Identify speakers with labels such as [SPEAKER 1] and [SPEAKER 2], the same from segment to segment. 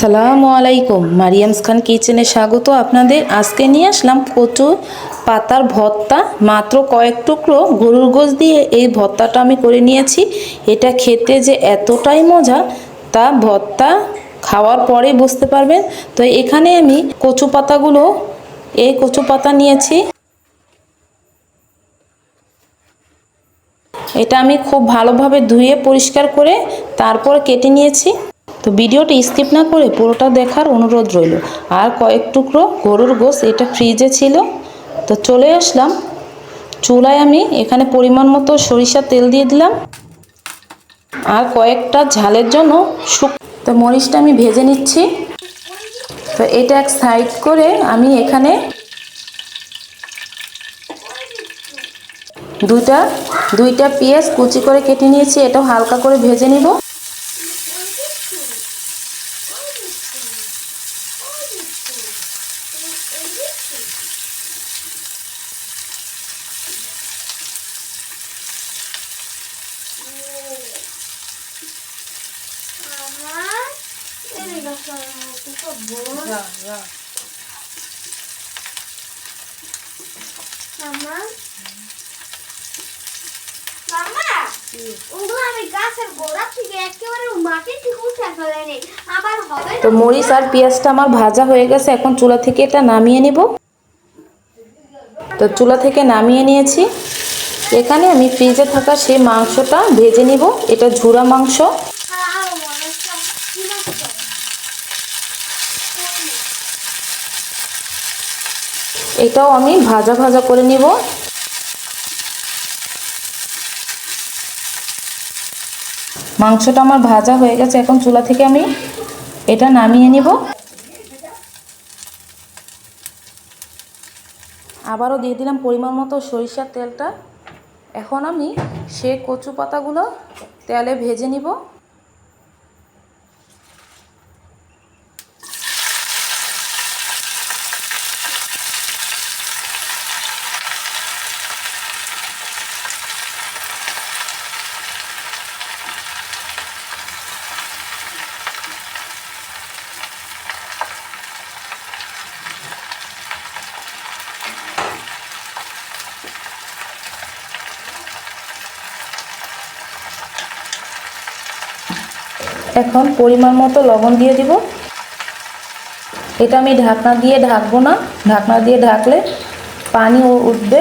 [SPEAKER 1] আসসালামু আলাইকুম। মারিয়ামস খান কিচেনে স্বাগত আপনাদের। আজকে নিয়ে আসলাম কচু পাতার ভর্তা, মাত্র কয়েক টুকরো গরুর গোশ দিয়ে এই ভর্তাটা আমি করে নিয়েছি। এটা খেতে যে এতটাই মজা, তা ভর্তা খাওয়ার পরেই বুঝতে পারবেন। তো এখানে আমি কচু পাতাগুলো, এই কচু পাতা নিয়েছি। এটা আমি খুব ভালোভাবে ধুয়ে পরিষ্কার করে তারপর কেটে নিয়েছি। তো ভিডিওটা স্কিপ না করে পুরোটা দেখার অনুরোধ রইল। আর কয়েক টুকরো গরুর গোস এটা ফ্রিজে ছিল। তো চলে আসলাম। চুলায় আমি এখানে পরিমাণ মতো সরিষার তেল দিয়ে দিলাম। আর কয়েকটা ঝালের জন্য শুক তো মরিচটা আমি ভেজে নিচ্ছি। তো এটা এক সাইড করে আমি এখানে দুইটা দুইটা পেঁয়াজ কুচি করে কেটে নিয়েছি। এটাও হালকা করে ভেজে নিব
[SPEAKER 2] আমার এই দেখো খুব বড় মামা মামা ওগুলো আমি গাছের গোড়া থেকে একেবারে মাটি থেকে উঠে ফেলেনি আবার হবে
[SPEAKER 1] তো মরিচ আর পেঁয়াজটা আমার ভাজা হয়ে গেছে, এখন চুলা থেকে এটা নামিয়ে নিব। তো চুলা থেকে নামিয়ে নিয়েছি। এখানে আমি ফ্রিজে থাকা সেই মাংসটা ভেজে নিব। এটা ঝুরা মাংস। এটাও আমি ভাজা ভাজা করে নিব। মাংসটা আমার ভাজা হয়ে গেছে, এখন চুলা থেকে আমি এটা নামিয়ে নিব। আবারও দিয়ে দিলাম পরিমাণ মতো সরিষার তেলটা। এখন আমি সে কচু পাতাগুলো তেলে ভেজে নিব। এখন পরিমাণ মতো লবণ দিয়ে দিব। এটা আমি ঢাকনা দিয়ে ঢাকবো না। ঢাকনা দিয়ে ঢাকলে পানি উঠবে।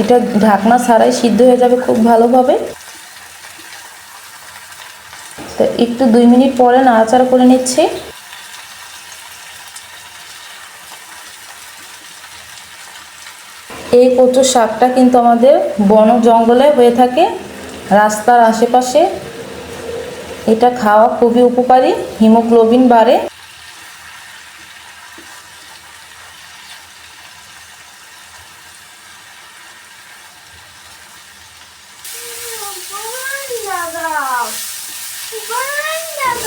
[SPEAKER 1] এটা ঢাকনা ছাড়াই সিদ্ধ হয়ে যাবে খুব ভালোভাবে। তো একটু দুই মিনিট পরে নাড়াচাড়া করে নিচ্ছি। এই কচু শাকটা কিন্তু আমাদের বন জঙ্গলে হয়ে থাকে। রাস্তার আশেপাশে এটা খাওয়া খুবই উপকারী, হিমোগ্লোবিন বাড়ে।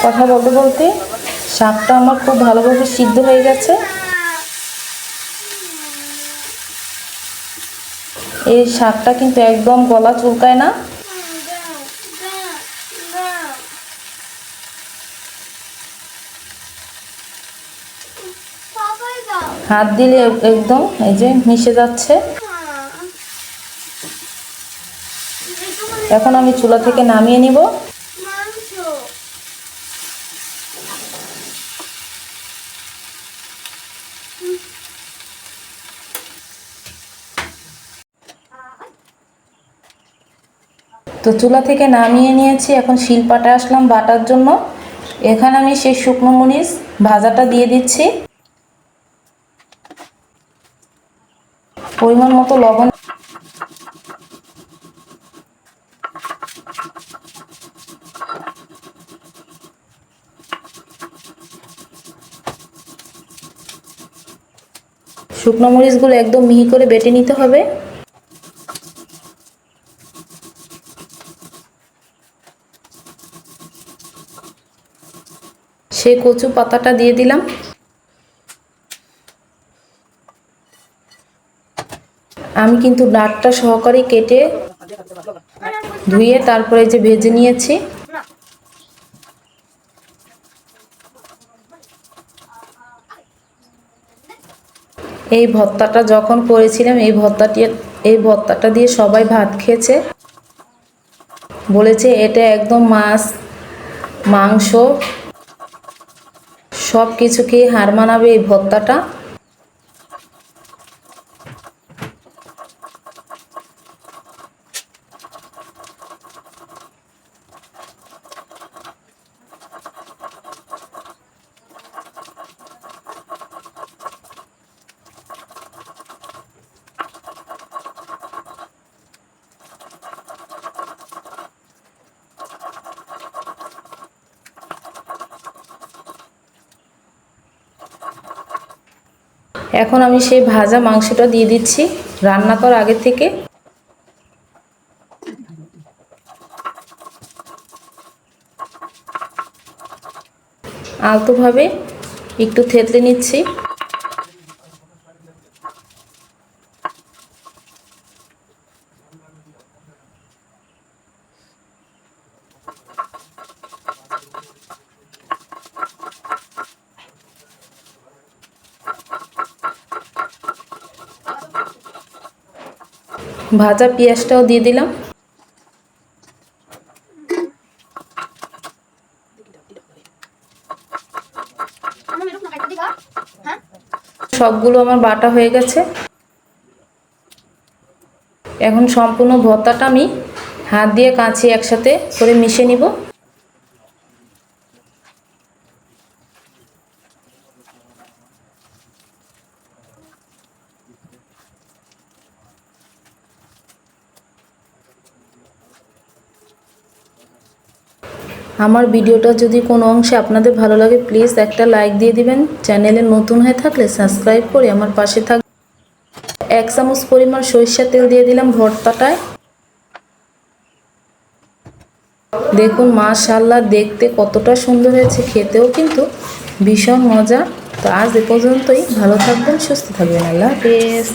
[SPEAKER 1] কথা বলতে বলতে শাকটা আমার খুব ভালোভাবে সিদ্ধ হয়ে গেছে। এই শাকটা কিন্তু একদম গলা চুলকায় না। হাত দিলে একদম এই যে মিশে যাচ্ছে। এখন আমি চুলা থেকে নামিয়ে নিব। তো চুলা থেকে নামিয়ে নিয়েছি, এখন শিলপাটা আসলাম বাটার জন্য। এখানে আমি সেই শুকনো মরিচ ভাজাটা দিয়ে দিচ্ছি। পরিমাণ মতো লবণ শুকনো মরিচগুলো একদম মিহি করে বেটে নিতে হবে। সেই কচু পাতাটা দিয়ে দিলাম। আমি কিন্তু ডাঁটটা সহকারে কেটে ধুয়ে তারপরে যে ভেজে নিয়েছি। এই ভত্তাটা যখন করেছিলাম, এই ভত্তাটি এই ভত্তাটা দিয়ে সবাই ভাত খেয়েছে। বলেছে, এটা একদম মাছ, মাংস সব কিছুকে হার মানাবে এই ভত্তাটা এখন আমি সেই ভাজা মাংসটা দিয়ে দিচ্ছি। রান্না করার আগে থেকে। আলতোভাবে একটু থেতলে নিচ্ছি। ভাজা পেঁয়াজটাও দিয়ে দিলাম। সবগুলো আমার বাটা হয়ে গেছে। এখন সম্পূর্ণ ভর্তাটা আমি হাত দিয়ে কাঁচি একসাথে করে মিশে নিব। আমার ভিডিওটা যদি কোনো অংশে আপনাদের ভালো লাগে প্লিজ একটা লাইক দিয়ে দিবেন। চ্যানেলে নতুন হয়ে থাকলে সাবস্ক্রাইব করে আমার পাশে থাক এক চামচ পরিমাণ সরিষার তেল দিয়ে দিলাম ভর্তাটায়। দেখুন মাশাল্লাহ দেখতে কতটা সুন্দর হয়েছে, খেতেও কিন্তু ভীষণ মজা। তো আজ এ পর্যন্তই, ভালো থাকবেন, সুস্থ থাকবেন, আল্লাহ হাফেজ।